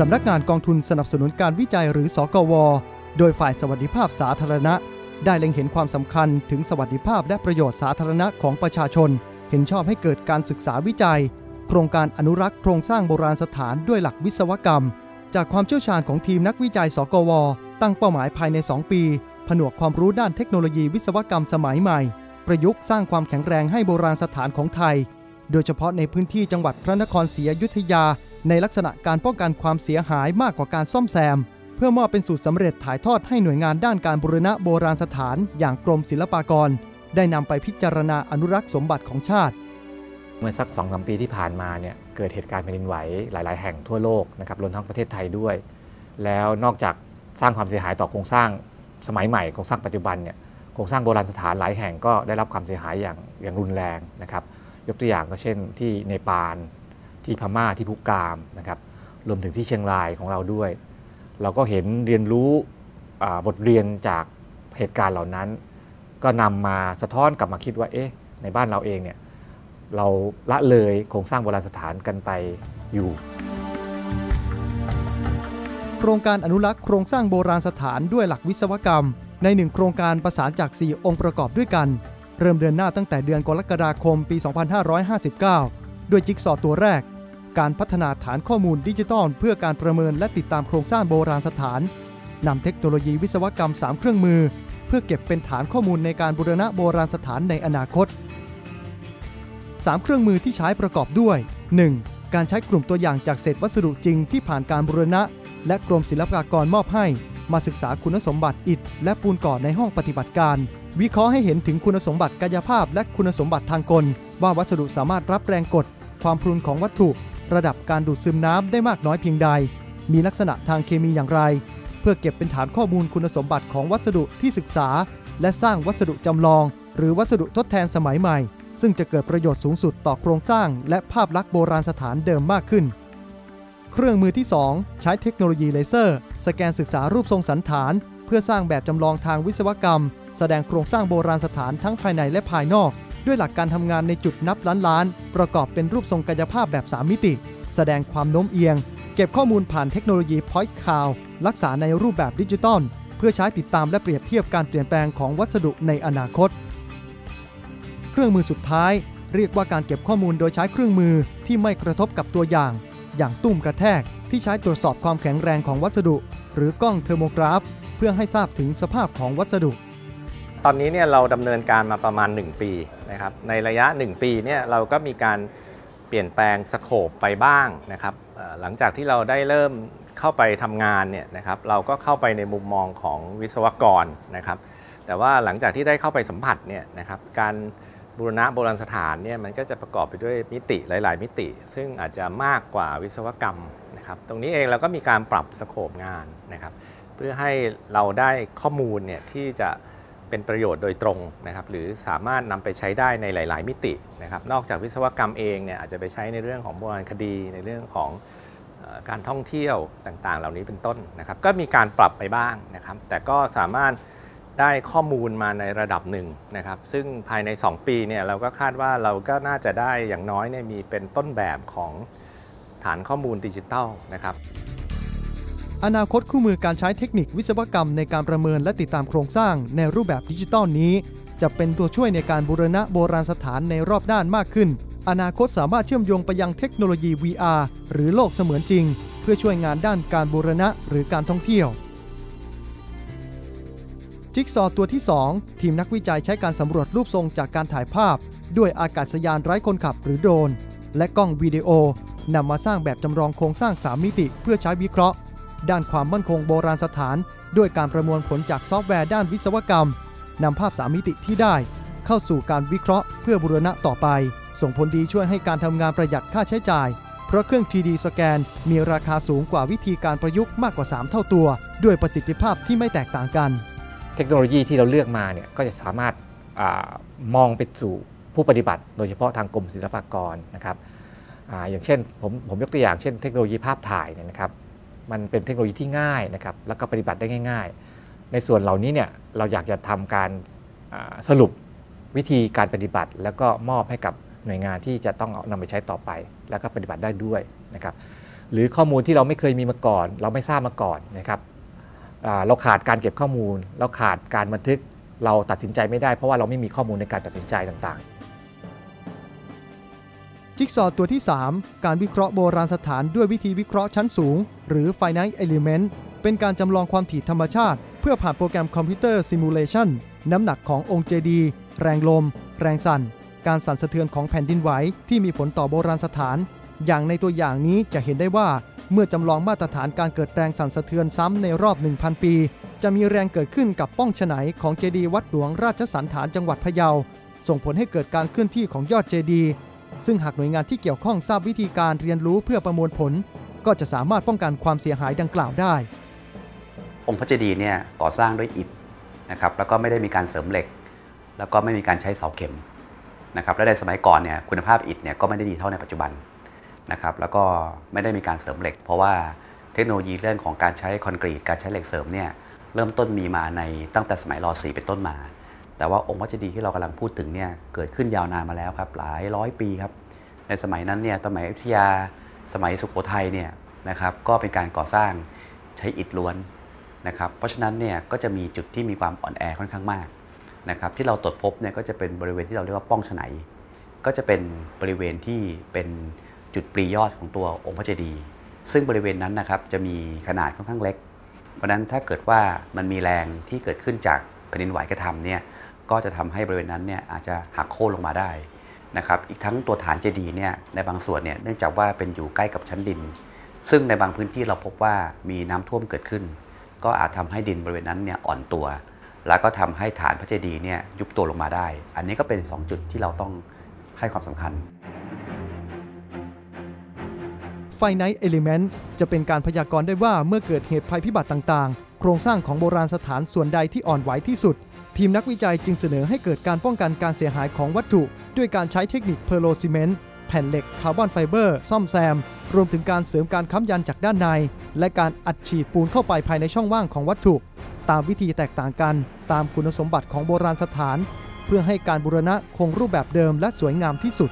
สำนักงานกองทุนสนับสนุนการวิจัยหรือสกว โดยฝ่ายสวัสดิภาพสาธารณะ ได้เล็งเห็นความสำคัญถึงสวัสดิภาพและประโยชน์สาธารณะของประชาชน เห็นชอบให้เกิดการศึกษาวิจัย โครงการอนุรักษ์โครงสร้างโบราณสถานด้วยหลักวิศวกรรม จากความเชี่ยวชาญของทีมนักวิจัยสกว ตั้งเป้าหมายภายใน 2 ปี ผนวกความรู้ด้านเทคโนโลยีวิศวกรรมสมัยใหม่ ประยุกต์สร้างความแข็งแรงให้โบราณสถานของไทย โดยเฉพาะในพื้นที่จังหวัดพระนครศรีอยุธยา ในลักษณะการป้องกันความเสียหายมากกว่าการซ่อมแซม เพื่อมอบเป็นสูตรสำเร็จถ่ายทอดให้หน่วยงานด้านการบูรณะโบราณสถาน อย่างกรมศิลปากร ได้นำไปพิจารณาอนุรักษ์สมบัติของชาติ เมื่อสัก2อสปีที่ผ่านมาเนี่ยเกิดเหตุการณ์แผ่นดินไหวหลาย ๆ แห่งทั่วโลกนะครับรวมทั้งประเทศไทยด้วย แล้วนอกจากสร้างความเสียหายต่อโครงสร้างสมัยใหม่โครงสร้างปัจจุบันเนี่ยโครงสร้างโบราณสถานหลายแห่งก็ได้รับความเสียหายอย่างอย่างรุนแรงนะครับยกตัวอย่างก็เช่นที่เนปาล ที่พม่าที่พุกามนะครับรวมถึงที่เชียงรายของเราด้วย เราก็เห็นเรียนรู้บทเรียนจากเหตุการณ์เหล่านั้น ก็นำมาสะท้อนกลับมาคิดว่าเอ๊ะในบ้านเราเองเนี่ยเราละเลยโครงสร้างโบราณสถานกันไปอยู่ โครงการอนุรักษ์โครงสร้างโบราณสถานด้วยหลักวิศวกรรม ในหนึ่งโครงการประสานจาก 4 องค์ประกอบด้วยกัน เริ่มเดินหน้าตั้งแต่เดือนกรกฎาคมปี 2559 ด้วยจิ๊กซอตัวแรก การพัฒนาฐานข้อมูลดิจิทัลเพื่อการประเมินและติดตามโครงสร้างโบราณสถานนำเทคโนโลยีวิศวกรรม 3 เครื่องมือ เพื่อเก็บเป็นฐานข้อมูลในการบูรณะโบราณสถานในอนาคต 3 เครื่องมือที่ใช้ประกอบด้วย 1. การใช้กลุ่มตัวอย่างจากเศษวัสดุจริงที่ผ่านการบูรณะ และกรมศิลปากรมอบให้ มาศึกษาคุณสมบัติอิฐและปูนก่อในห้องปฏิบัติการ วิเคราะห์ให้เห็นถึงคุณสมบัติกายภาพ และคุณสมบัติทางกล ว่าวัสดุสามารถรับแรงกด ความพรุนของวัตถุ ระดับการดูดซึมน้ำได้มากน้อยเพียงใด มีลักษณะทางเคมีอย่างไร เพื่อเก็บเป็นฐานข้อมูลคุณสมบัติของวัสดุที่ศึกษา และสร้างวัสดุจำลอง หรือวัสดุทดแทนสมัยใหม่ ซึ่งจะเกิดประโยชน์สูงสุดต่อโครงสร้าง และภาพลักษณ์โบราณสถานเดิมมากขึ้น เครื่องมือที่ 2 ใช้เทคโนโลยีเลเซอร์ สแกนศึกษารูปทรงสันฐาน เพื่อสร้างแบบจำลองทางวิศวกรรม แสดงโครงสร้างโบราณสถานทั้งภายในและภายนอก ด้วยหลักการทำงานในจุดนับล้านล้าน ประกอบเป็นรูปทรงกายภาพแบบ 3 มิติ แสดงความโน้มเอียง เก็บข้อมูลผ่านเทคโนโลยี Point Cloud รักษาในรูปแบบดิจิตอลเพื่อใช้ติดตามและเปรียบเทียบการเปลี่ยนแปลงของวัสดุในอนาคต เครื่องมือสุดท้าย เรียกว่าการเก็บข้อมูลโดยใช้เครื่องมือที่ไม่กระทบกับตัวอย่าง อย่างตุ้มกระแทก ที่ใช้ตรวจสอบความแข็งแรงของวัสดุ หรือกล้องเทอร์โมกราฟ เพื่อให้ทราบถึงสภาพของวัสดุ ตอนนี้เนี่ยเราดำเนินการมาประมาณ 1 ปีนะครับ ในระยะ 1 ปีเนี่ยเราก็มีการเปลี่ยนแปลงสโคปไปบ้างนะครับ หลังจากที่เราได้เริ่มเข้าไปทำงานเนี่ยนะครับเราก็เข้าไปในมุมมองของวิศวกรนะครับ แต่ว่าหลังจากที่ได้เข้าไปสัมผัสเนี่ยนะครับการบูรณะโบราณสถานเนี่ยมันก็จะประกอบไปด้วยมิติหลาย ๆ มิติ ซึ่งอาจจะมากกว่าวิศวกรรมนะครับตรงนี้เองเราก็มีการปรับสโคปงานนะครับ เพื่อให้เราได้ข้อมูลเนี่ยที่จะ เป็นประโยชน์โดยตรงนะครับหรือสามารถนำไปใช้ได้ในหลาย ๆ มิตินะครับนอกจากวิศวกรรมเองเนี่ยอาจจะไปใช้ในเรื่องของโบราณคดีในเรื่องของการท่องเที่ยวต่างๆ เหล่านี้เป็นต้นนะครับก็มีการปรับไปบ้างนะครับแต่ก็สามารถได้ข้อมูลมาในระดับหนึ่งนะครับซึ่งภายใน 2 ปีเนี่ยเราก็คาดว่าเราก็น่าจะได้อย่างน้อยเนี่ยมีเป็นต้นแบบของฐานข้อมูลดิจิทัลนะครับ อนาคตคู่มือการใช้เทคนิควิศวกรรมในการประเมินและติดตามโครงสร้างในรูปแบบดิจิทัลนี้ จะเป็นตัวช่วยในการบูรณะโบราณสถานในรอบด้านมากขึ้น อนาคตสามารถเชื่อมโยงไปยังเทคโนโลยี VR หรือโลกเสมือนจริง เพื่อช่วยงานด้านการบูรณะหรือการท่องเที่ยว จิ๊กซอตัวที่ 2 ทีมนักวิจัยใช้การสำรวจรูปทรงจากการถ่ายภาพ ด้วยอากาศยานไร้คนขับหรือโดรนและกล้องวิดีโอนำมาสร้างแบบจำลองโครงสร้าง 3 มิติ เพื่อใช้วิเคราะห์ ด้านความมั่นคงโบราณสถาน ด้วยการประมวลผลจากซอฟต์แวร์ด้านวิศวกรรมนำภาพ3มิติที่ได้ เข้าสู่การวิเคราะห์เพื่อบูรณะต่อไป ส่งผลดีช่วยให้การทำงานประหยัดค่าใช้จ่าย เพราะเครื่อง 3D สแกน มีราคาสูงกว่าวิธีการประยุกต์มากกว่า 3 เท่าตัว ด้วยประสิทธิภาพที่ไม่แตกต่างกัน เทคโนโลยีที่เราเลือกมาเนี่ยก็จะสามารถอมองไปสู่ผู้ปฏิบัติ โดยเฉพาะทางกรมศิลปากรนะครับออย่างเช่นผมผมยกตัวอย่างเช่นเทคโนโลยีภาพถ่ายเนี่ยนะครับ มันเป็นเทคโนโลยีที่ง่ายนะครับแล้วก็ปฏิบัติได้ง่าย ๆ ในส่วนเหล่านี้เนี่ยเราอยากจะทำการสรุปวิธีการปฏิบัติ แล้วก็มอบให้กับหน่วยงานที่จะต้องนำไปใช้ต่อไป แล้วก็ปฏิบัติได้ด้วยนะครับหรือข้อมูลที่เราไม่เคยมีมาก่อน เราไม่ทราบมาก่อนนะครับเราขาดการเก็บข้อมูล เราขาดการบันทึกเราตัดสินใจไม่ได้เพราะว่าเราไม่มีข้อมูลในการตัดสินใจต่างๆ จิ๊กซอตัวที่ 3 การวิเคราะห์โบราณสถานด้วยวิธีวิเคราะห์ชั้นสูง หรือ Finite Element เป็นการจำลองความถี่ธรรมชาติ เพื่อผ่านโปรแกรมคอมพิวเตอร์ซิมูเลชันน้ำหนักขององค์เจดีย์แรงลม แรงสั่น การสั่นสะเทือนของแผ่นดินไหวที่มีผลต่อโบราณสถาน อย่างในตัวอย่างนี้จะเห็นได้ว่าเมื่อจำลองมาตรฐานการเกิดแรงสั่นสะเทือนซ้ำในรอบ 1,000 ปี จะมีแรงเกิดขึ้นกับป้องฉไนของเจดีย์วัดหลวงราชสันฐานจังหวัดพะเยา ส่งผลให้เกิดการเคลื่อนที่ของยอดเจดีย์ ซึ่งหากหน่วยงานที่เกี่ยวข้องทราบวิธีการเรียนรู้เพื่อประมวลผล ก็จะสามารถป้องกันความเสียหายดังกล่าวได้ องค์พระเจดีย์เนี่ยก่อสร้างด้วยอิฐนะครับแล้วก็ไม่ได้มีการเสริมเหล็ก แล้วก็ไม่มีการใช้เสาเข็มนะครับและในสมัยก่อนเนี่ยคุณภาพอิฐเนี่ยก็ไม่ได้ดีเท่าในปัจจุบันนะครับแล้วก็ไม่ได้มีการเสริมเหล็ก เพราะว่าเทคโนโลยีเรื่องของการใช้คอนกรีตการใช้เหล็กเสริมเนี่ยเริ่มต้นมีมาในตั้งแต่สมัยรอสีเป็นต้นมา แต่ว่าองค์พระเจดีย์ที่เรากำลังพูดถึงเนี่ยเกิดขึ้นยาวนานมาแล้วครับหลายร้อยปีครับ ในสมัยนั้นเนี่ยสมัยอยุธยา สมัยสุโขทัยเนี่ยนะครับก็เป็นการก่อสร้างใช้อิฐล้วนนะครับ เพราะฉะนั้นเนี่ยก็จะมีจุดที่มีความอ่อนแอค่อนข้างมากนะครับที่เราตรวจพบเนี่ยก็จะเป็นบริเวณที่เราเรียกว่าป้องฉไนก็จะเป็นบริเวณที่เป็นจุดปรียอดของตัวองค์พระเจดีย์ซึ่งบริเวณนั้นนะครับจะมีขนาดค่อนข้างเล็ก เพราะนั้นถ้าเกิดว่ามันมีแรงที่เกิดขึ้นจากแผ่นดินไหวกระทำเนี่ย ก็จะทำให้บริเวณนั้นเนี่ยอาจจะหักโค่นลงมาได้นะครับอีกทั้งตัวฐานเจดีย์เนี่ยในบางส่วนเนี่ยเนื่องจากว่าเป็นอยู่ใกล้กับชั้นดิน ซึ่งในบางพื้นที่เราพบว่ามีน้ำท่วมเกิดขึ้น ก็อาจทำให้ดินบริเวณนั้นเนี่ยอ่อนตัว แล้วก็ทำให้ฐานพระเจดีย์เนี่ยยุบตัวลงมาได้ อันนี้ก็เป็น 2 จุดที่เราต้องให้ความสำคัญไฟไนท์เอลิเมนต์จะเป็นการพยากรณ์ได้ว่าเมื่อเกิดเหตุภัยพิบัติต่างๆ โครงสร้างของโบราณสถานส่วนใดที่อ่อนไหวที่สุด ทีมนักวิจัยจึงเสนอให้เกิดการป้องกันการเสียหายของวัตถุ ด้วยการใช้เทคนิคเพอร์โลซิเมนต์แผ่นเหล็กคาร์บอนไฟเบอร์ซ่อมแซม รวมถึงการเสริมการค้ำยันจากด้านใน และการอัดฉีดปูนเข้าไปภายในช่องว่างของวัตถุ ตามวิธีแตกต่างกัน ตามคุณสมบัติของโบราณสถาน เพื่อให้การบูรณะคงรูปแบบเดิมและสวยงามที่สุด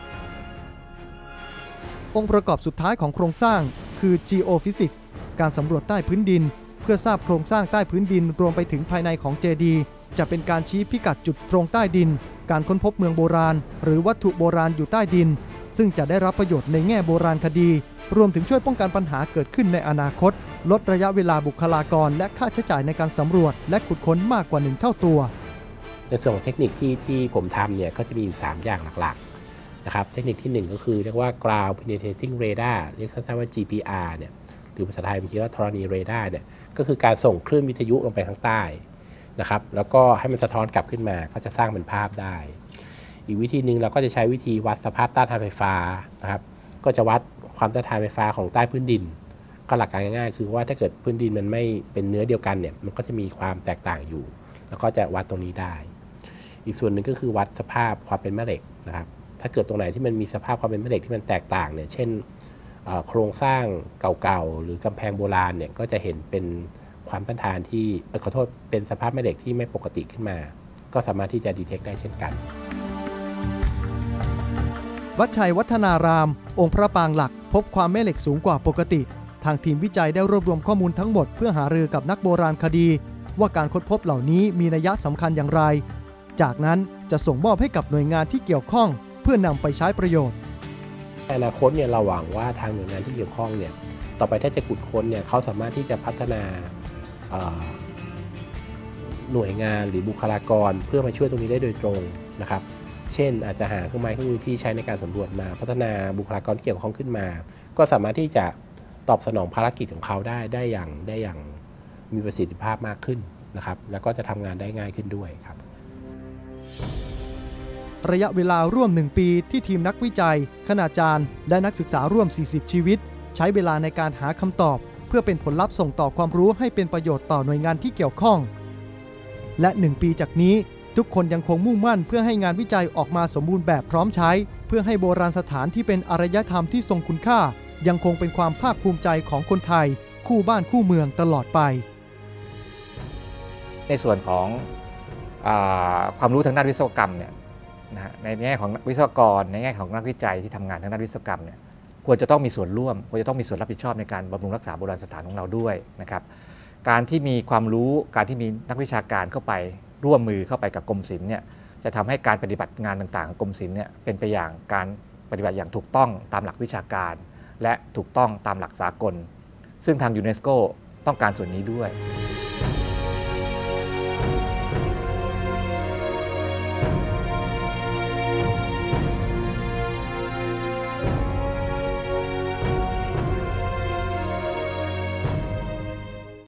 องค์ประกอบสุดท้ายของโครงสร้าง คือ geophysics การสำรวจใต้พื้นดิน เพื่อทราบโครงสร้างใต้พื้นดินรวมไปถึงภายในของเจดี จะเป็นการชี้พิกัดจุดตรงใต้ดิน การค้นพบเมืองโบราณ หรือวัตถุโบราณอยู่ใต้ดิน ซึ่งจะได้รับประโยชน์ในแง่โบราณคดี รวมถึงช่วยป้องกันปัญหาเกิดขึ้นในอนาคต ลดระยะเวลาบุคลากร และค่าใช้จ่ายในการสำรวจ และขุดค้นมากกว่าหนึ่งเท่าตัว ในส่วนของเทคนิคที่ที่ผมทำเนี่ยก็จะมีอยู่ 3 อย่างหลักๆนะครับเทคนิคที่ 1 ก็คือเรียกว่า ground penetrating radar เรียกสั้นๆว่า GPR เนี่ยหรือภาษาไทยมันเรียกว่าธรณีเรดาร์เนี่ยก็คือการส่งคลื่นวิทยุลงไปข้างใต้ นะครับ แล้วก็ให้มันสะท้อนกลับขึ้นมาก็จะสร้างเป็นภาพได้ อีกวิธีหนึ่งเราก็จะใช้วิธีวัดสภาพต้านทานไฟฟ้านะครับ ก็จะวัดความต้านทานไฟฟ้าของใต้พื้นดิน ก็หลักการง่ายๆ คือว่าถ้าเกิดพื้นดินมันไม่เป็นเนื้อเดียวกันเนี่ยมันก็จะมีความแตกต่างอยู่ แล้วก็จะวัดตรงนี้ได้ อีกส่วนหนึ่งก็คือวัดสภาพความเป็นแม่เหล็กนะครับ ถ้าเกิดตรงไหนที่มันมีสภาพความเป็นแม่เหล็กที่มันแตกต่างเนี่ยเช่นโครงสร้างเก่าๆหรือกำแพงโบราณเนี่ยก็จะเห็นเป็น ความต้านทานที่ขอโทษเป็นสภาพแม่เหล็กที่ไม่ปกติขึ้นมา ก็สามารถที่จะดีเทคได้เช่นกัน วัดชัยวัฒนาราม องค์พระปางหลัก พบความแม่เหล็กสูงกว่าปกติ ทางทีมวิจัยได้รวบรวมข้อมูลทั้งหมดเพื่อหารือกับนักโบราณคดี ว่าการค้นพบเหล่านี้มีนัยสำคัญอย่างไร จากนั้นจะส่งมอบให้กับหน่วยงานที่เกี่ยวข้อง เพื่อนำไปใช้ประโยชน์ในอนาคตเนี่ยเราหวังว่าทางหน่วยงานที่เกี่ยวข้องเนี่ยต่อไปถ้าจะขุดค้นเนี่ยเขาสามารถที่จะพัฒนา หน่วยงานหรือบุคลากร เพื่อมาช่วยตรงนี้ได้โดยตรงนะครับ เช่น อาจจะหาเครื่องไม้เครื่องมือที่ใช้ในการสำรวจมาพัฒนาบุคลากรที่เกี่ยวข้องขึ้นมา ก็สามารถที่จะตอบสนองภารกิจของเขาได้ได้อย่างได้อย่างมีประสิทธิภาพมากขึ้นนะครับ แล้วก็จะทำงานได้ง่ายขึ้นด้วยครับ ระยะเวลาร่วม 1 ปีที่ทีมนักวิจัย คณาจารย์ และนักศึกษาร่วม 40 ชีวิต ใช้เวลาในการหาคำตอบ พื่อเป็นผลลัพธ์ส่งต่อความรู้ให้เป็นประโยชน์ต่อหน่วยงานที่เกี่ยวข้อง และ 1 ปีจากนี้ทุกคนยังคงมุ่งมั่นเพื่อให้งานวิจัยออกมาสมบูรณ์แบบพร้อมใช้ เพื่อให้โบราณสถานที่เป็นอารยธรรมที่ทรงคุณค่า ยังคงเป็นความภาคภูมิใจของคนไทย คู่บ้านคู่เมืองตลอดไป ในส่วนของอความรู้ทางด้านวิศวกรรมเนี่ยนะในแง่ของวิศวกรในแง่ของนักวิจัยที่ทำงานทางด้านวิศวกรรมเนี่ย ควรจะต้องมีส่วนร่วมควรจะต้องมีส่วนรับผิดชอบในการบำรุงรักษาโบราณสถานของเราด้วยนะครับการที่มีความรู้การที่มีนักวิชาการเข้าไปร่วมมือเข้าไปกับกรมศิลป์เนี่ยจะทำให้การปฏิบัติงานต่างๆของกรมศิลป์เนี่ยเป็นไปอย่างการปฏิบัติอย่างถูกต้องตามหลักวิชาการ และถูกต้องตามหลักสากล ซึ่งทางยูเนสโกต้องการส่วนนี้ด้วย